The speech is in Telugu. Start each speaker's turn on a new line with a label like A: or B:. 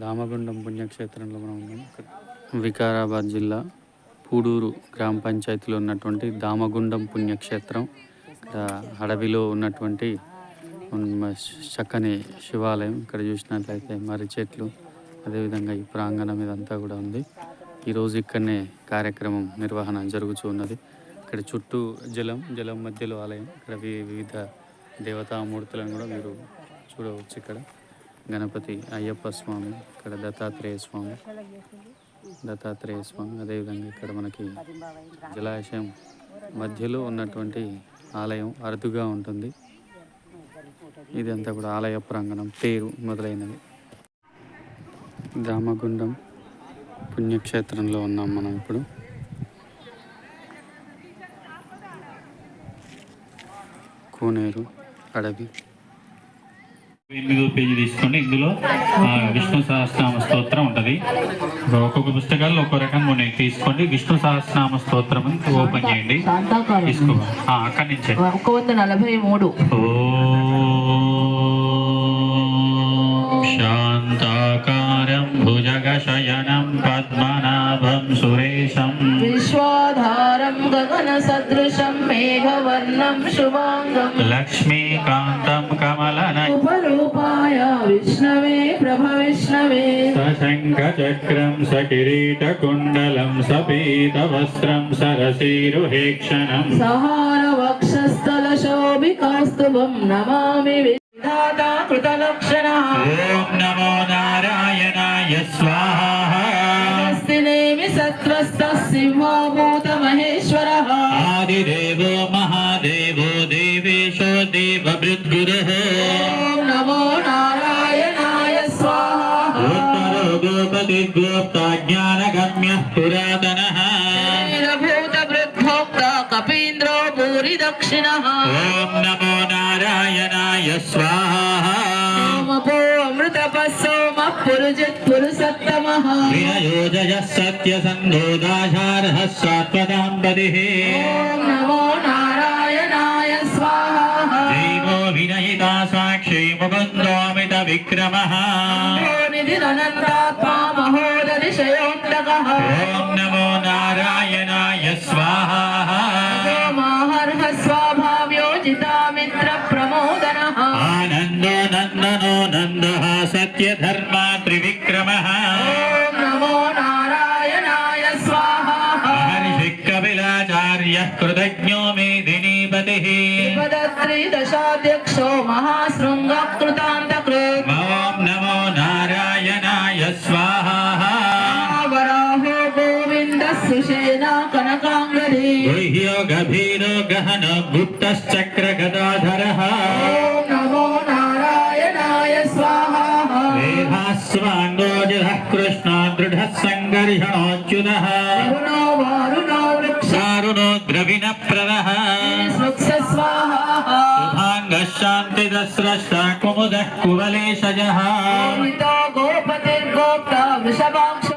A: దామగుండం పుణ్యక్షేత్రంలో మనం ఉన్నాం. వికారాబాద్ జిల్లా పూడూరు గ్రామ పంచాయతీలో ఉన్నటువంటి దామగుండం పుణ్యక్షేత్రం. ఇక్కడ అడవిలో ఉన్నటువంటి చక్కని శివాలయం ఇక్కడ చూసినట్లయితే మర్రి చెట్లు అదేవిధంగా ఈ ప్రాంగణం ఇదంతా కూడా ఉంది. ఈరోజు ఇక్కడనే కార్యక్రమం నిర్వహణ జరుగుతూ ఉన్నది. ఇక్కడ చుట్టూ జలం జలం మధ్యలో ఆలయం. ఇక్కడ వివిధ దేవతామూర్తులను కూడా మీరు చూడవచ్చు ఇక్కడ. గణపతి అయ్యప్ప స్వామి ఇక్కడ దత్తాత్రేయ స్వామి. దత్తాత్రేయ స్వామి అదేవిధంగా ఇక్కడ మనకి జలాశయం మధ్యలో ఉన్నటువంటి ఆలయం అరుదుగా ఉంటుంది. ఇదంతా కూడా ఆలయ ప్రాంగణం పేరు మొదలైనవి. దామగుండం పుణ్యక్షేత్రంలో ఉన్నాం మనం ఇప్పుడు. కోనేరు అడవి.
B: ఎనిమిదో పేజీ తీసుకోండి. ఇందులో విష్ణు సహస్రనామ స్తోత్రం ఉంటది. ఒక్కొక్క పుస్తకాల్లో ఒక్కో రకంగా ఉన్నాయి. తీసుకోండి. విష్ణు సహస్రనామ స్తోత్రం అని ఓపెన్ చేయండి. తీసుకో. అక్కడి నుంచే.
C: ఒక వంద నలభై మూడు.
B: శాంతాకారం భుజగశయనం పద్మనాభం సురేశం.
C: విశ్వాధారం గగన సదృశం మేఘవర్ణం శుభాంగం.
B: లక్ష్మీకాంతం కమలన
C: విష్ణవే
B: సశంఖచక్రం సకిరీటకుండలం సపీతవస్త్రం సరసీరుహేక్షణం.
C: సహార వక్షస్థల శోభికాస్తుభం నమామి విధాత కృతలక్షణ
B: ఓం నమో నారాయణాయ స్వాహ.
C: నేమి సత్వస్థ సింహభూత మహేశ్వర
B: ఆదిదేవో ज्ञानगम्यः पुरातनः भूतवृद्धोक्ता भूरी
C: दक्षिण ॐ नमो नारायणाय
B: स्वाहा। पुरुषोत्तमः विनयोजयः
C: सत्यसन्धोदाचारः सात्वताम्बरिः नमो नारायणाय
B: स्वाहा। विनयिता साक्षी मुकुन्दो విక్రమः ఓం నమో నారాయణాయ స్వాహ ఆనందో నందనో నందః సత్యధర్మా త్రివిక్రమः
C: ఓం నమో నారాయణాయ స్వాహ
B: మహర్షి కపిలాచార్య కృతజ్ఞో మేదినీపతిः
C: పదత్రిదశాధ్యక్షో మహాశృంగకృతాంతకృత్
B: ఓం నమో నారాయణాయ స్వాహ.
C: వరాహో గోవింద సుషేణ కనకాంగరీ.
B: గుహ్యో గభీరో గహన గుప్తశ్చక్ర గదాధరः
C: ఓం నమో నారాయణాయ స్వాహ.
B: వేదాస్వాంగోజः కృష్ణ దృఢः సంఘర్షణోచ్యుతः
C: चारुणो द्रविणप्रदः
B: शांति शान्तिदस्रष्टा कुमुदः
C: कुवलेशजः गोपतिर्गोप्ता वृषभांश